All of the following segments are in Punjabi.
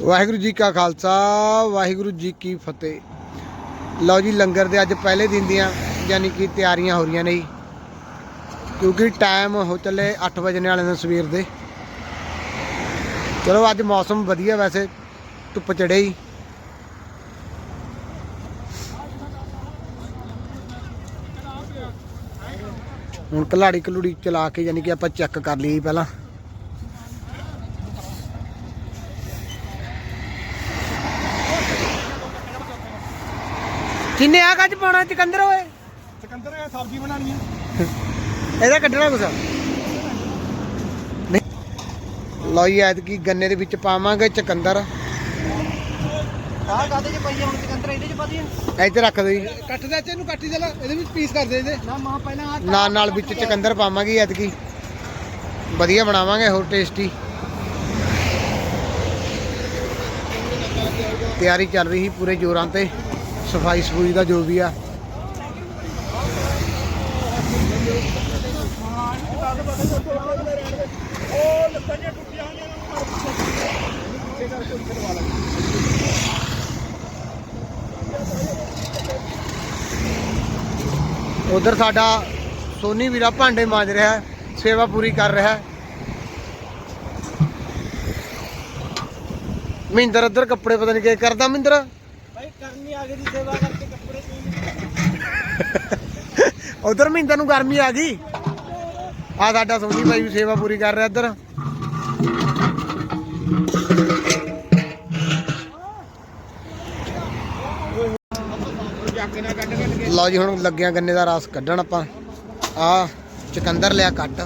ਵਾਹਿਗੁਰੂ ਜੀ ਕਾ ਖਾਲਸਾ, ਵਾਹਿਗੁਰੂ ਜੀ ਕੀ ਫਤਿਹ। ਲਓ ਜੀ, ਲੰਗਰ ਦੇ ਅੱਜ ਪਹਿਲੇ ਦਿਨ ਦੀਆਂ ਯਾਨੀ ਕਿ ਤਿਆਰੀਆਂ ਹੋ ਰਹੀਆਂ ਨੇ ਜੀ। ਕਿਉਂਕਿ ਟਾਈਮ ਹੋ ਚੱਲੇ 8 ਵਜੇ ਵਾਲੇ ਨੇ ਸਵੇਰ ਦੇ। ਚਲੋ, ਅੱਜ ਮੌਸਮ ਵਧੀਆ ਵੈਸੇ, ਧੁੱਪ ਚੜੇ ਹੀ ਹੁਣ ਕਲਾੜੀ ਕਲੂੜੀ ਚਲਾ ਕੇ ਯਾਨੀ ਕਿ ਆਪਾਂ ਚੈੱਕ ਕਰ ਲਈ ਪਹਿਲਾਂ। ਕਿੰਨੇ ਆ ਗੱਜ ਪਾਉਣਾ ਚਕੰਦਰ ਓਏ? ਚਕੰਦਰ ਇਹ ਸਬਜ਼ੀ ਬਣਾਣੀ ਹੈ ਇਹਦਾ ਕੱਢਣਾ ਕੁਛ? ਨਹੀਂ। ਲਓ ਜੀ ਐਤਕੀ ਗੰਨੇ ਦੇ ਵਿੱਚ ਪਾਵਾਂਗੇ ਚਕੰਦਰ। ਆਹ ਕਾਦੇ ਚ ਪਈ ਹੁਣ ਚਕੰਦਰ? ਇਹਦੇ ਚ ਪਾਦੀ ਇੱਥੇ ਰੱਖ ਦੋ ਜੀ। ਕੱਟ ਦੇ ਚ ਇਹਨੂੰ ਕੱਟੀ ਦੇ ਲੈ। ਇਹਦੇ ਵਿੱਚ ਪੀਸ ਕਰ ਦੇ ਇਹਦੇ। ਨਾ ਮਾਂ ਪਹਿਲਾਂ ਆ ਨਾਲ ਨਾਲ ਵਿੱਚ ਚਕੰਦਰ ਪਾਵਾਂਗੇ ਐਤਕੀ। ਵਧੀਆ ਬਣਾਵਾਂਗੇ ਹੋਰ ਟੇਸਟੀ। ਤਿਆਰੀ ਚੱਲ ਰਹੀ ਸੀ ਪੂਰੇ ਜੋਰਾਂ ਤੇ। ਸਫ਼ਾਈ ਸਫੂਈ ਦਾ ਜੋ ਵੀ ਆ। ਉਧਰ ਸਾਡਾ ਸੋਨੀ ਵੀਰਾ ਭਾਂਡੇ ਮਾਂਜ ਰਿਹਾ ਹੈ, ਸੇਵਾ ਪੂਰੀ ਕਰ ਰਿਹਾ ਹੈ। ਮਹਿੰਦਰ ਉਧਰ ਕੱਪੜੇ ਪਤਾ ਨਹੀਂ ਕੀ ਕਰਦਾ ਮਹਿੰਦਰ। ਕਰਨੀ ਆ ਗਈ ਦੀ ਸੇਵਾ ਕਰਕੇ ਕੱਪੜੇ ਉਧਰ ਮਹਿੰਦਰ ਨੂੰ ਗਰਮੀ ਆ ਗਈ। ਆ ਸਾਡਾ ਸੋਨੀ ਭਾਈ ਵੀ ਸੇਵਾ ਪੂਰੀ ਕਰ ਰਿਹਾ ਇੱਧਰ। ਲਓ ਜੀ, ਹੁਣ ਲੱਗਿਆ ਗੰਨੇ ਦਾ ਰਸ ਕੱਢਣ ਆਪਾਂ। ਆ, ਚਕੰਦਰ ਲਿਆ ਕੱਟ।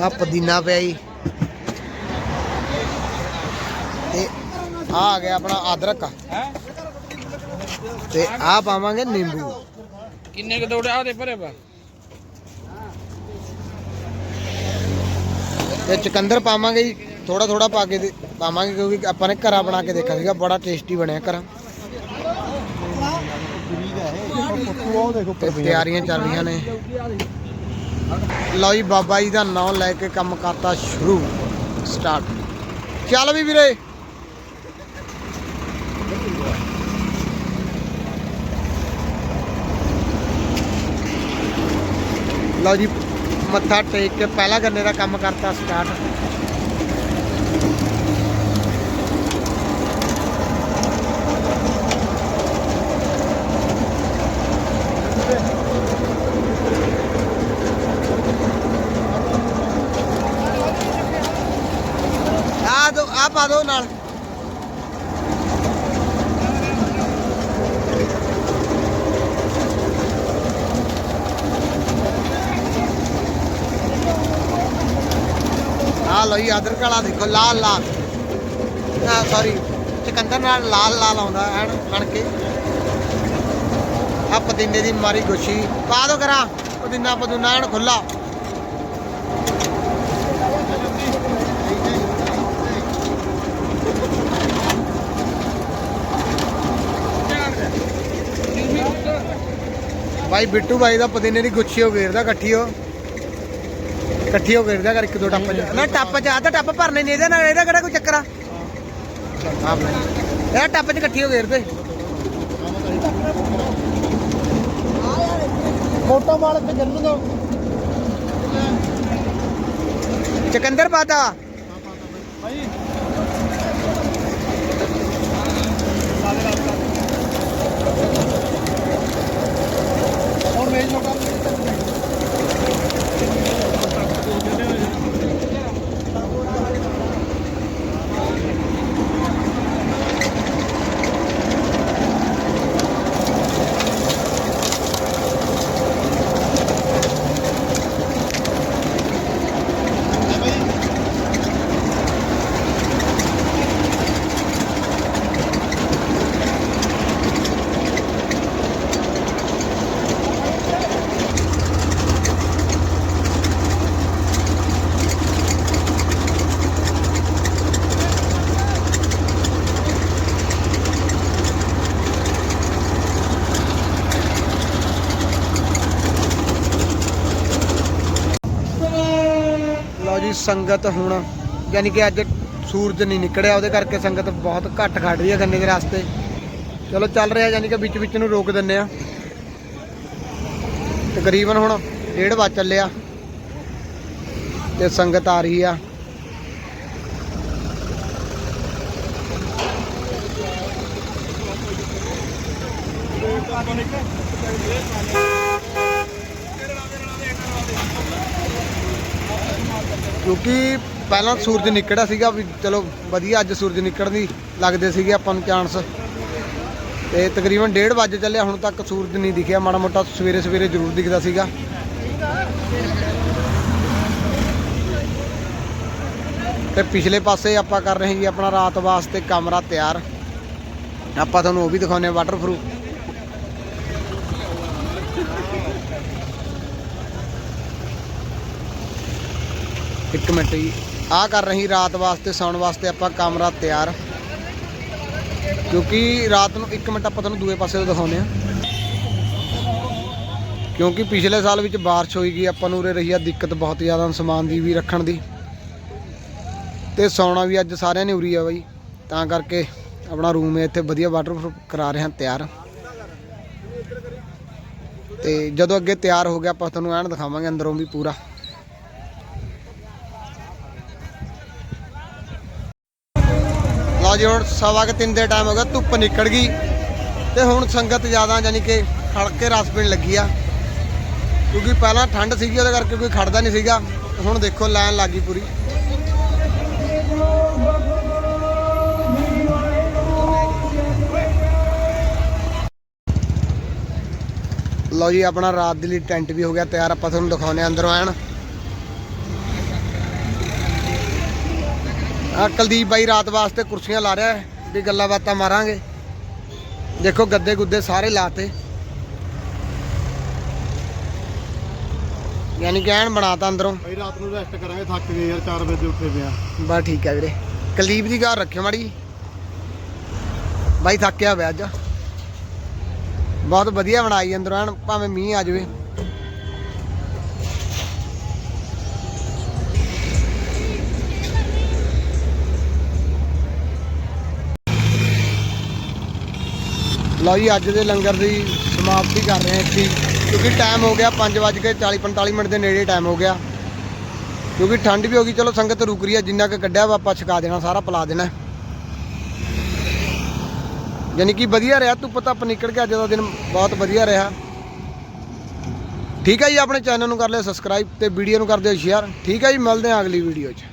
ਆ ਪੁਦੀਨਾ ਪਿਆ ਜੀ। ਤੇ ਆ ਆ ਗਿਆ ਆਪਣਾ ਅਦਰਕ। ਤੇ ਆ ਪਾਵਾਂਗੇ ਨਿੰਬੂ। ਕਿੰਨੇ ਕ ਦੌੜਿਆ ਉਹਦੇ ਭਰੇ ਪਾ? ਤੇ ਚਕੰਦਰ ਪਾਵਾਂਗੇ ਜੀ ਥੋੜਾ ਥੋੜਾ ਪਾ ਕੇ ਦੇ- ਪਾਵਾਂਗੇ ਕਿਉਂਕਿ ਆਪਾਂ ਨੇ ਘਰਾਂ ਬਣਾ ਕੇ ਦੇਖਿਆ ਸੀਗਾ ਬੜਾ ਟੇਸਟੀ ਬਣਿਆ ਘਰਾਂ। ਤੇ ਤਿਆਰੀਆਂ ਚੱਲ ਰਹੀਆਂ ਨੇ। ਲਓ ਜੀ ਬਾਬਾ ਜੀ ਦਾ ਨਾਮ ਲੈ ਕੇ ਕੰਮ ਕਰਤਾ ਸ਼ੁਰੂ ਸਟਾਰਟ। ਚੱਲ ਵੀ ਵੀਰੇ। ਲਓ ਜੀ, ਮੱਥਾ ਟੇਕ ਕੇ ਪਹਿਲਾ ਗੰਨੇ ਦਾ ਕੰਮ ਕਰਤਾ ਸਟਾਰਟ ਆ ਦੋ ਆ ਪਾ ਦੋ ਨਾਲ। ਆ ਲੋ ਜੀ ਅਦਰਕ ਵਾਲਾ ਦੇਖੋ, ਲਾਲ ਲਾਲ। ਆ ਸੌਰੀ ਚਕੰਦਰ ਨਾਲ ਲਾਲ ਲਾਲ ਆਉਂਦਾ ਐਨ, ਬਣ ਕੇ। ਆ ਪਤੀਨੇ ਦੀ ਮਾਰੀ ਗੁੱਛੀ। ਪਾ ਦੋ ਕਰਾਂ ਪਤੀਨਾ ਪਦੂਨਾ ਐਨ ਖੁੱਲਾ ਭਾਈ ਬਿੱਟੂ ਭਾਈ ਦਾ ਪਤੀਨੇ ਦੀ ਗੁੱਛੀ ਹੋ ਗੇਰਦਾ ਇਕੱਠੀ ਹੋ ਇਕੱਠੀ ਹੋ ਗੇਰਦਾ ਕਰ ਇੱਕ ਦੋ ਟੱਪ ਚ ਨਾ ਟੱਪ ਚ ਆ ਤਾਂ ਟੱਪ ਭਰਨੇ ਨਹੀਂ ਇਹਦੇ ਨਾਲ ਇਹਦਾ ਕਿਹੜਾ ਕੋਈ ਚੱਕਰ ਆ। ਇਹ ਟੱਪ ਚ ਇਕੱਠੀ ਹੋ ਗੇਰਦੇ ਮੋਟਾ ਮਾਲ ਤੇ ਜੰਨੂ ਦਾ ਚਕੰਦਰ ਪਾਤਾ ਭਾਈ ਹੋਰ ਮੇਜ ਮੋਟਾ ਸੰਗਤ ਹੁਣ, ਯਾਨੀ ਕਿ ਅੱਜ ਸੂਰਜ ਨਹੀਂ ਨਿਕੜਿਆ ਉਹਦੇ ਕਰਕੇ ਸੰਗਤ ਬਹੁਤ ਘੱਟ ਖੜ ਰਹੀ ਹੈ ਗੰਨੇ ਦੇ ਰਸਤੇ। ਚਲੋ ਚੱਲ ਰਿਹਾ, ਯਾਨੀ ਕਿ ਵਿੱਚ ਵਿੱਚ ਨੂੰ ਰੋਕ ਦਿੰਨੇ ਆ ਤਕਰੀਬਨ ਹੁਣ ਡੇਢ ਵਜ ਚੱਲਿਆ ਤੇ ਸੰਗਤ ਆ ਰਹੀ ਆ। ਕਿਉਂਕਿ ਪਹਿਲਾਂ ਸੂਰਜ ਨਿਕਲਿਆ ਸੀਗਾ ਵੀ ਚਲੋ ਵਧੀਆ ਅੱਜ ਸੂਰਜ ਨਿਕਲਣ ਦੀ ਲੱਗਦੇ ਸੀਗੇ ਆਪਾਂ ਨੂੰ ਚਾਂਸ ਤੇ ਤਕਰੀਬਨ 1:30 ਵਜੇ ਚੱਲਿਆ, ਹੁਣ ਤੱਕ ਸੂਰਜ ਨਹੀਂ ਦਿਖਿਆ, ਮਾੜਾ ਮੋਟਾ ਸਵੇਰੇ ਸਵੇਰੇ ਜ਼ਰੂਰ ਦਿਖਦਾ ਸੀਗਾ। ਤੇ ਪਿਛਲੇ ਪਾਸੇ ਆਪਾਂ ਕਰ ਰਹੇ ਹਾਂ ਜੀ ਆਪਣਾ ਰਾਤ ਵਾਸਤੇ ਕਮਰਾ ਤਿਆਰ। ਆਪਾਂ ਤੁਹਾਨੂੰ ਉਹ ਵੀ ਦਿਖਾਉਂਦੇ ਹਾਂ ਵਾਟਰਪ੍ਰੂਫ ਇੱਕ ਮਿੰਟ ਜੀ। ਆਹ ਕਰ ਰਹੀ ਰਾਤ ਵਾਸਤੇ, ਸੌਣ ਵਾਸਤੇ ਆਪਾਂ ਕਮਰਾ ਤਿਆਰ। ਕਿਉਂਕਿ ਰਾਤ ਨੂੰ ਇੱਕ ਮਿੰਟ ਆਪਾਂ ਤੁਹਾਨੂੰ ਦੂਏ ਪਾਸੇ ਤੋਂ ਦਿਖਾਉਂਦੇ ਆ ਕਿਉਂਕਿ ਪਿਛਲੇ ਸਾਲ ਵਿੱਚ ਬਾਰਿਸ਼ ਹੋਈ ਗਈ, ਆਪਾਂ ਨੂੰ ਉਰੇ ਰਹੀ ਆ ਦਿੱਕਤ ਬਹੁਤ ਜ਼ਿਆਦਾ ਸਮਾਨ ਦੀ ਵੀ ਰੱਖਣ ਦੀ। ਤੇ ਸੌਣਾ ਵੀ ਅੱਜ ਸਾਰਿਆਂ ਨੇ ਉਰੀ ਆ ਬਾਈ। ਤਾਂ ਕਰਕੇ ਆਪਣਾ ਰੂਮ ਹੈ ਇੱਥੇ ਵਧੀਆ ਵਾਟਰਪ੍ਰੂਫ ਕਰਾ ਰਹੇ ਹਾਂ ਤਿਆਰ। ਤੇ ਜਦੋਂ ਅੱਗੇ ਤਿਆਰ ਹੋ ਗਿਆ, ਆਪਾਂ ਤੁਹਾਨੂੰ ਐਨ ਦਿਖਾਵਾਂਗੇ ਅੰਦਰੋਂ ਵੀ ਪੂਰਾ। ਲਓ ਜੀ, ਹੁਣ ਸਵਾ ਕੇ ਤਿੰਨ ਦੇ ਟਾਈਮ ਹੋ ਗਿਆ ਧੁੱਪ ਨਿਕਲ ਗਈ ਤੇ ਹੁਣ ਸੰਗਤ ਜ਼ਿਆਦਾ ਯਾਨੀ ਕਿ ਖੜ ਕੇ ਰਸ ਪੀਣ ਲੱਗੀ ਆ। ਕਿਉਂਕਿ ਪਹਿਲਾਂ ਠੰਡ ਸੀਗੀ, ਉਹਦੇ ਕਰਕੇ ਕੋਈ ਖੜਦਾ ਨਹੀਂ ਸੀਗਾ। ਹੁਣ ਦੇਖੋ, ਲਾਈਨ ਲੱਗੀ ਪੂਰੀ। ਲਓ ਜੀ, ਆਪਣਾ ਰਾਤ ਦੇ ਲਈ ਟੈਂਟ ਵੀ ਹੋ ਗਿਆ, ਤਿਆਰ ਆਪਾਂ ਤੁਹਾਨੂੰ ਦਿਖਾਉਂਦੇ ਹਾਂ ਅੰਦਰੋਂ ਐਨ। ਆ ਕੁਲਦੀਪ ਬਾਈ ਰਾਤ ਵਾਸਤੇ ਕੁਰਸੀਆਂ ਲਾ ਰਿਹਾ ਵੀ ਗੱਲਾਂ ਬਾਤਾਂ ਮਾਰਾਂਗੇ। ਦੇਖੋ ਗੱਦੇ ਗੁੱਦੇ ਸਾਰੇ ਲਾਤੇ। ਯਾਨੀ ਕਿ ਐਨ ਬਣਾਤਾ ਅੰਦਰੋਂ। ਭਾਈ ਰਾਤ ਨੂੰ ਰੈਸਟ ਕਰਾਂਗੇ ਥੱਕ ਗਏ ਯਾਰ 4 ਵਜੇ ਉੱਠੇ ਪਿਆ ਬਸ ਠੀਕ ਹੈ ਵੀਰੇ। ਕੁਲਦੀਪ ਦੀ ਘਰ ਰੱਖਿਓ ਮਾੜੀ। ਬਾਈ ਥੱਕਿਆ ਹੋਇਆ ਅੱਜ। ਬਹੁਤ ਵਧੀਆ ਬਣਾਈ ਅੰਦਰੋਂ ਐਨ ਭਾਵੇਂ ਮੀਂਹ ਆ ਜਾਵੇ। ਲਓ ਜੀ, ਅੱਜ ਦੇ ਲੰਗਰ ਦੀ ਸਮਾਪਤੀ ਕਰ ਰਹੇ ਹਾਂ ਇੱਥੇ ਕਿਉਂਕਿ ਟਾਈਮ ਹੋ ਗਿਆ 5:40 45 ਮਿੰਟ ਦੇ ਨੇੜੇ ਟਾਈਮ ਹੋ ਗਿਆ। ਕਿਉਂਕਿ ਠੰਡ ਵੀ ਹੋ ਗਈ, ਚਲੋ ਸੰਗਤ ਰੁਕ ਰਹੀ ਹੈ, ਜਿੰਨਾ ਕੁ ਕੱਢਿਆ ਵਾ ਆਪਾਂ ਛਕਾ ਦੇਣਾ, ਸਾਰਾ ਪਿਲਾ ਦੇਣਾ। ਯਾਨੀ ਕਿ ਵਧੀਆ ਰਿਹਾ, ਧੁੱਪ ਧੱਪ ਨਿਕਲ ਕੇ ਅੱਜ ਦਾ ਦਿਨ ਬਹੁਤ ਵਧੀਆ ਰਿਹਾ। ਠੀਕ ਹੈ ਜੀ, ਆਪਣੇ ਚੈਨਲ ਨੂੰ ਕਰ ਲਿਓ ਸਬਸਕ੍ਰਾਈਬ ਤੇ ਵੀਡੀਓ ਨੂੰ ਕਰ ਦਿਓ ਸ਼ੇਅਰ ਠੀਕ ਹੈ ਜੀ, ਮਿਲਦੇ ਹਾਂ ਅਗਲੀ ਵੀਡੀਓ 'ਚ।